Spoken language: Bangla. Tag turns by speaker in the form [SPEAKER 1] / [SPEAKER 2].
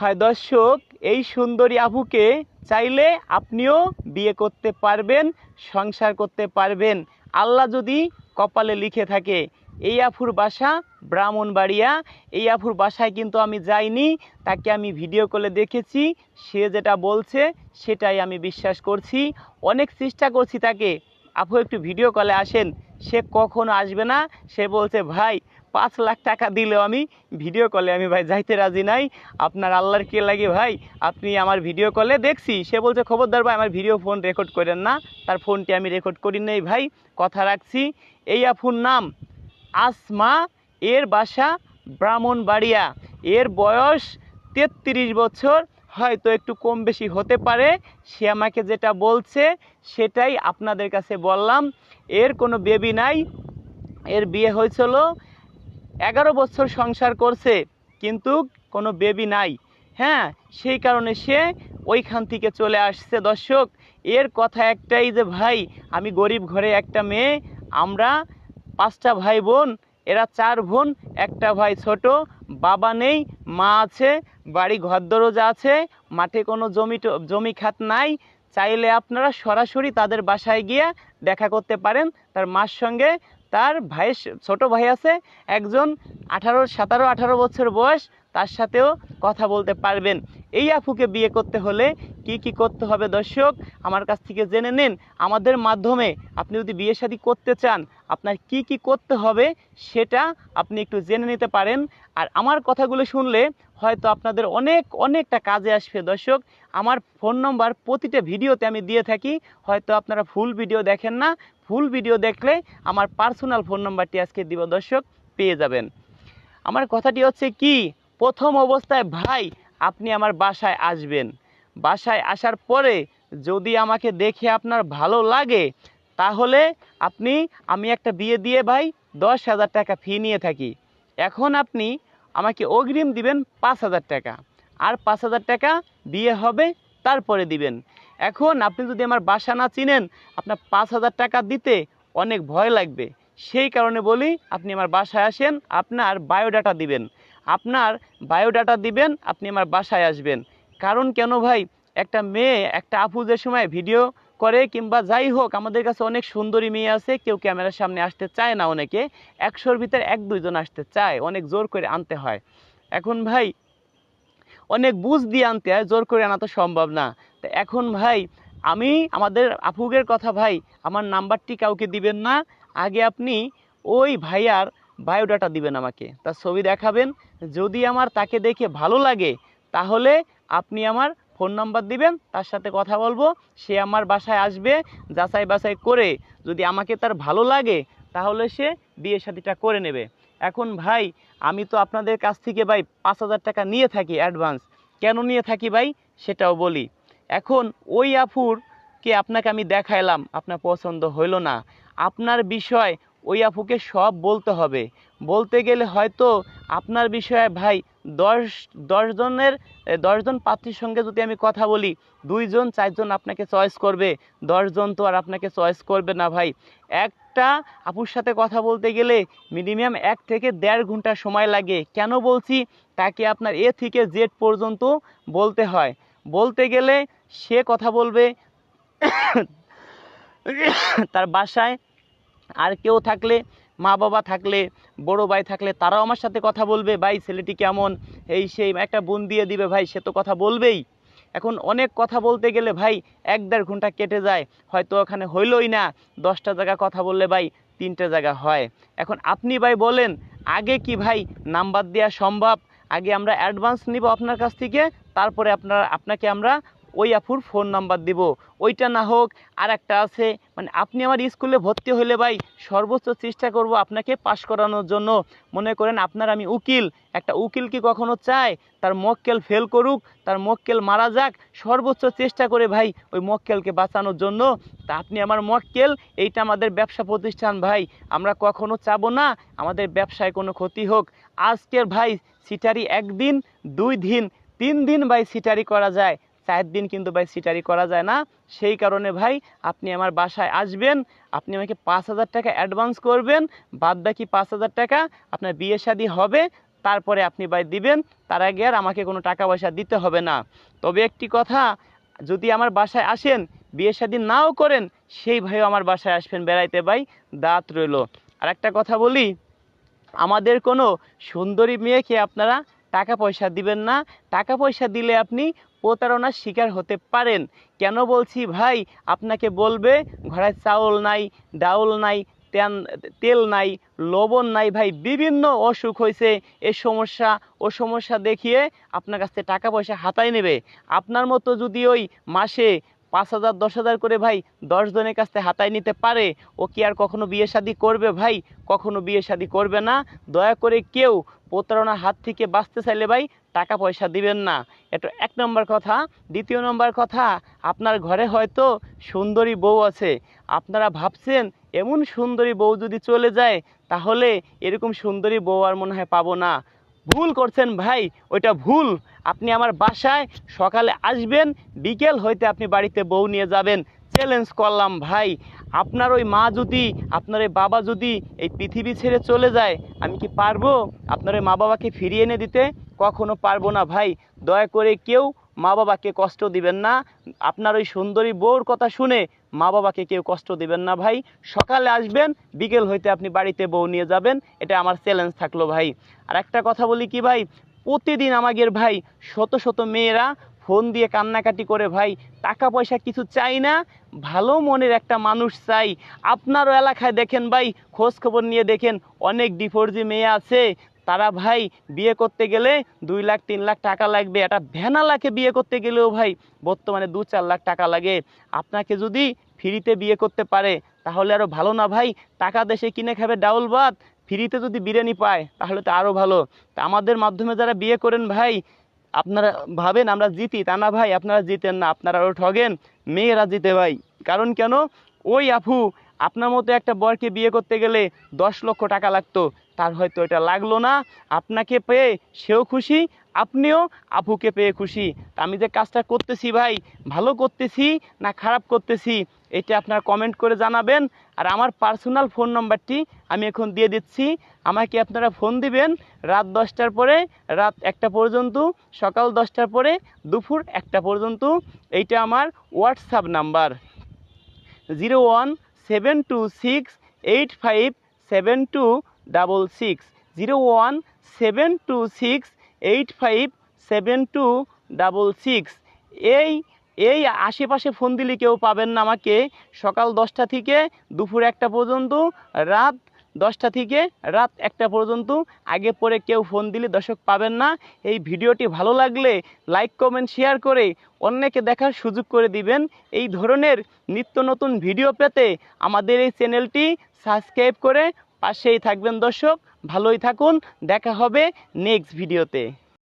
[SPEAKER 1] হয় দর্শক, এই সুন্দরী আবুকে চাইলে আপনিও বিয়ে করতে পারবেন, সংসার করতে পারবেন। আল্লাহ যদি কপালে লিখে থাকে, এই আফুর বাসা ব্রাহ্মণবাড়িয়া, এই আফুর বাসায় কিন্তু আমি যাইনি, তাকে আমি ভিডিও কলে দেখেছি, সে যেটা বলছে সেটাই আমি বিশ্বাস করছি। অনেক চেষ্টা করছি তাকে। আপু, একটু ভিডিও কলে আসেন, সে কখনো আসবে না, সে বলছে, ভাই পাঁচ লাখ টাকা দিলেও আমি ভিডিও কলে আমি ভাই যাইতে রাজি নাই। আপনার আল্লাহর কে লাগে ভাই? আপনি আমার ভিডিও কলে দেখছি। সে বলছে, খবরদার ভাই, আমার ভিডিও ফোন রেকর্ড করেন না। তার ফোনটি আমি রেকর্ড করি নেই ভাই। কথা রাখছি। এই আফুর নাম আসমা। এর বাসা ব্রাহ্মণবাড়িয়া। এর বয়স তেত্রিশ বছর। হয়তো একটু কম বেশি হতে পারে। সে আমাকে যেটা বলছে, সেটাই আপনাদের কাছে বললাম। এর কোনো বেবি নাই। এর বিয়ে হয়েছিল এগারো বছর সংসার করছে, কিন্তু কোনো বেবি নাই। হ্যাঁ সেই কারণে সে ওইখান থেকে চলে আসছে। দর্শক, এর কথা একটাই যে, ভাই, আমি গরিব ঘরে একটা মেয়ে, আমরা পাঁচটা ভাই বোন এরা চার বোন, একটা ভাই ছোট, বাবা নেই, মা আছে, বাড়ি ঘর দরজা আছে, মাঠে কোনো জমি জমি খাত নাই। চাইলে আপনারা সরাসরি তাদের বাসায় গিয়ে দেখা করতে পারেন, তার মার সঙ্গে তার ভাই ছোট ভাই আছে একজন আঠারো সতেরো আঠারো বছর বয়স তার সাথেও কথা বলতে পারবেন। এই আফুকে বিয়ে করতে হলে কি কি করতে হবে দর্শক? আমার কাছ থেকে জেনে নিন। আমাদের মাধ্যমে আপনি যদি বিয়ে শাদী করতে চান, আপনার কি কি করতে হবে সেটা আপনি একটু জেনে নিতে পারেন। আর আমার কথাগুলো শুনলে হয়তো আপনাদের অনেক, অনেকটা কাজে আসবে দর্শক। আমার ফোন নম্বর প্রতিটা ভিডিওতে আমি দিয়ে থাকি। হয়তো আপনারা ফুল ভিডিও দেখেন না। ফুল ভিডিও দেখলে আমার পার্সোনাল ফোন নাম্বারটি আজকে দিব দর্শক, পেয়ে যাবেন। আমার কথাটি হচ্ছে কি? প্রথম অবস্থায়, ভাই, আপনি আমার বাসায় আসবেন। বাসায় আসার পরে যদি আমাকে দেখে আপনার ভালো লাগে, তাহলে আপনি, আমি একটা বিয়ে দিয়ে, ভাই, দশ হাজার টাকা ফি নিয়ে থাকি। এখন আপনি আমাকে অগ্রিম দিবেন পাঁচ হাজার টাকা। আর পাঁচ হাজার টাকা বিয়ে হবে, তারপরে দিবেন। এখন আপনি যদি আমার বাসা না চিনেন, আপনার পাঁচ হাজার টাকা দিতে অনেক ভয় লাগবে। সেই কারণে বলি, আপনি আমার বাসায় আসেন, আপনার বায়োডাটা দিবেন। আপনার বায়োডাটা দিবেন, আপনি আমার বাসায় আসবেন। কারণ কেন ভাই? একটা মেয়ে, একটা আপু যে সময় ভিডিও করে কিংবা যাই হোক, আমাদের কাছে অনেক সুন্দরী মেয়ে আছে, কেউ ক্যামেরার সামনে আসতে চায় না অনেকে, একশোর ভিতরে এক দুইজন আসতে চায়, অনেক জোর করে আনতে হয়। এখন ভাই, অনেক বুঝ দিয়ে আনতে হয়, জোর করে আনা তো সম্ভব না। তো এখন ভাই, আমি, আমাদের আপুগের কথা ভাই, আমার নাম্বারটি কাউকে দিবেন না। আগে আপনি ওই ভাইয়ার বায়োডাটা দিবেন আমাকে। তার ছবি দেখাবেন, যদি আমার তাকে দেখে ভালো লাগে, তাহলে আপনি আমার ফোন নাম্বার দিবেন, তার সাথে কথা বলব, সে আমার বাসায় আসবে, যাচাই বাছাই করে, যদি আমাকে তার ভালো লাগে, তাহলে সে বিয়ে শাদিটা করে নেবে। এখন ভাই, আমি তো আপনাদের কাছ থেকে ভাই পাঁচ হাজার টাকা নিয়ে থাকি অ্যাডভান্স। কেন নিয়ে থাকি ভাই? সেটাও বলি। এখন ওই আফুরকে আপনাকে আমি দেখাইলাম, আপনার পছন্দ হইল না। আপনার বিষয় ওই আপুকে সব বলতে হবে। বলতে গেলে হয়তো আপনার বিষয়ে, ভাই, দশ দশজনের দশজন পাত্রীর সঙ্গে যদি আমি কথা বলি দুইজন চারজন আপনাকে চয়েস করবে। দশজন তো আর আপনাকে চয়েস করবে না, ভাই। একটা আপুর সাথে কথা বলতে গেলে মিনিমাম এক থেকে দেড় ঘণ্টা সময় লাগে। কেন বলছি? তাকে আপনার এ থেকে জেড পর্যন্ত বলতে হয়। বলতে গেলে সে কথা বলবে, তার বাসায় আর কেউ থাকলে, মা বাবা থাকলে, বড় ভাই থাকলে, তারাও আমার সাথে কথা বলবে, ভাই, ছেলেটি কেমন? এই সেই একটা বোন দিয়ে দিবে, ভাই, সে তো কথা বলবেই। এখন অনেক কথা বলতে গেলে, ভাই, এক দেড় ঘণ্টা কেটে যায়, হয়তো ওখানে হইলই না। দশটা জায়গা কথা বললে, ভাই, তিনটে জায়গা হয়। এখন আপনি ভাই বলেন, আগে কি ভাই নাম্বার দেওয়া সম্ভব? আগে আমরা অ্যাডভান্স নিব আপনার কাছ থেকে, তারপরে আপনার, আপনাকে আমরা ওই আপুর ফোন নাম্বার দিব। ওইটা না হোক আর একটা আছে। মানে আপনি আমার স্কুলে ভর্তি হলে ভাই সর্বোচ্চ চেষ্টা করব আপনাকে পাশ করানোর জন্য। মনে করেন আপনার আমি উকিল। একটা উকিল কি কখনো চায়? তার মক্কেল ফেল করুক, তার মক্কেল মারা যাক, সর্বোচ্চ চেষ্টা করে ভাই ওই মক্কেলকে বাঁচানোর জন্য। তা আপনি আমার মক্কেল, এইটা আমাদের ব্যবসা প্রতিষ্ঠান ভাই। আমরা কখনো চাবো না, আমাদের ব্যবসায় কোনো ক্ষতি হোক। আজকের ভাই সিটারি একদিন, দুই দিন, তিন দিন ভাই সিটারি করা যায়। চার দিন কিন্তু ভাই সিটারি করা যায় না। সেই কারণে ভাই আপনি আমার বাসায় আসবেন, আপনি আমাকে পাঁচ হাজার টাকা অ্যাডভান্স করবেন, বাদ বাকি পাঁচ হাজার টাকা আপনার বিয়ে শাদী হবে, তারপরে আপনি ভাই দিবেন, তার আগে আর আমাকে কোনো টাকা পয়সা দিতে হবে না। তবে একটি কথা, যদি আমার বাসায় আসেন, বিয়ে শাদী নাও করেন, সেই ভাইও আমার বাসায় আসবেন বেড়াইতে ভাই, দাঁত রইল। আর একটা কথা বলি, আমাদের কোনো সুন্দরী মেয়েকে আপনারা টাকা পয়সা দিবেন না। টাকা পয়সা দিলে আপনি প্রতারণার শিকার হতে পারেন। কেন বলছি ভাই? আপনাকে বলবে, ঘরে চাউল নাই, ডাউল নাই, তেল নাই, লবণ নাই, ভাই, বিভিন্ন অসুখ হয়েছে। এ সমস্যা, ও সমস্যা দেখিয়ে আপনার কাছ থেকে টাকা পয়সা হাতায় নেবে। আপনার মতো যদি ওই মাসে পাঁচ হাজার, দশ হাজার করে ভাই দশ জনের কাছ থেকে হাতায় নিতে পারে, ও কি আর কখনো বিয়ে শাদী করবে ভাই? কখনো বিয়ে শাদী করবে না। দয়া করে কেউ প্রতারণার হাত থেকে বাঁচতে চাইলে ভাই টাকা পয়সা দিবেন না। এটা এক নম্বর কথা। দ্বিতীয় নম্বর কথা, আপনার ঘরে হয়তো সুন্দরী বউ আছে। আপনারা ভাবছেন এমন সুন্দরী বউ যদি চলে যায়, তাহলে এরকম সুন্দরী বউ আর মনে হয় পাবো না। ভুল করছেন ভাই, ওইটা ভুল। আপনি আমার বাসায় সকালে আসবেন, বিকেল হইতে আপনি বাড়িতে বউ নিয়ে যাবেন। চ্যালেঞ্জ করলাম ভাই। আপনার ওই মা যদি, আপনার ওই বাবা যদি এই পৃথিবী ছেড়ে চলে যায়, আমি কি পারব? আপনার ওই মা বাবাকে ফিরিয়ে এনে দিতে? কখনো পারব না ভাই। দয়া করে কেউ মা বাবাকে কষ্ট দিবেন না। আপনার ওই সুন্দরী বউর কথা শুনে মা বাবাকে কেউ কষ্ট দিবেন না ভাই। সকালে আসবেন, বিকেল হইতে আপনি বাড়িতে বউ নিয়ে যাবেন, এটা আমার চ্যালেঞ্জ থাকল ভাই। আর একটা কথা বলি কি ভাই, প্রতিদিন আমাদের ভাই, শত শত মেয়েরা ফোন দিয়ে কান্নাকাটি করে ভাই টাকা পয়সা কিছু চাই না, ভালো মনের একটা মানুষ চাই। আপনারও এলাকায় দেখেন ভাই, খোঁজ খবর নিয়ে দেখেন, অনেক ডিফোর্জি মেয়ে আছে তারা ভাই, বিয়ে করতে গেলে দুই লাখ, তিন লাখ টাকা লাগবে। একটা ভ্যানালাকে বিয়ে করতে গেলেও ভাই, বর্তমানে দু, চার লাখ টাকা লাগে। আপনাকে যদি ফ্রিতে বিয়ে করতে পারে, তাহলে আরও ভালো না ভাই? টাকা দেশে কিনে খাবে ডাউল ভাত, ফ্রিতে যদি বিরিয়ানি পায়, তাহলে তো আরও ভালো। তা আমাদের মাধ্যমে যারা বিয়ে করেন ভাই, আপনারা ভাবেন আমরা জিতি, তা না ভাই, আপনারা জিতেন না, আপনারা আরও ঠগেন, মেয়েরা জিতে ভাই। কারণ কেন? ওই আফু আপনার মতো একটা বরকে বিয়ে করতে গেলে দশ লক্ষ টাকা লাগতো। তার হয়তো এটা লাগল না। আপনাকে পেয়ে সেও খুশি, আপনিও আপুকে পেয়ে খুশি। আমি যে কাজটা করতেছি ভাই, ভালো করতেছি না খারাপ করতেছি, এটা আপনারা কমেন্ট করে জানাবেন। আর আমার পার্সোনাল ফোন নাম্বারটি আমি এখন দিয়ে দিচ্ছি। আমাকে আপনারা ফোন দিবেন রাত দশটার পরে, রাত একটা পর্যন্ত, সকাল দশটার পরে, দুপুর একটা পর্যন্ত। এইটা আমার WhatsApp number zero one seven two six eight five seven two double six zero one seven two six eight five seven two double six এই এই আশেপাশে ফোন দিলে কেউ পাবেন না আমাকে। সকাল দশটা থেকে দুপুর একটা পর্যন্ত, রাত দশটা থেকে রাত একটা পর্যন্ত। আগে পরে কেউ ফোন দিলে দর্শক পাবেন না। এই ভিডিওটি ভালো লাগলে লাইক, কমেন্ট, শেয়ার করে অন্যকে দেখার সুযোগ করে দিবেন। এই ধরনের নিত্য নতুন ভিডিও পেতে আমাদের এই চ্যানেলটি সাবস্ক্রাইব করে পাশেই থাকবেন দর্শক। ভালোই থাকুন। দেখা হবে নেক্সট ভিডিওতে।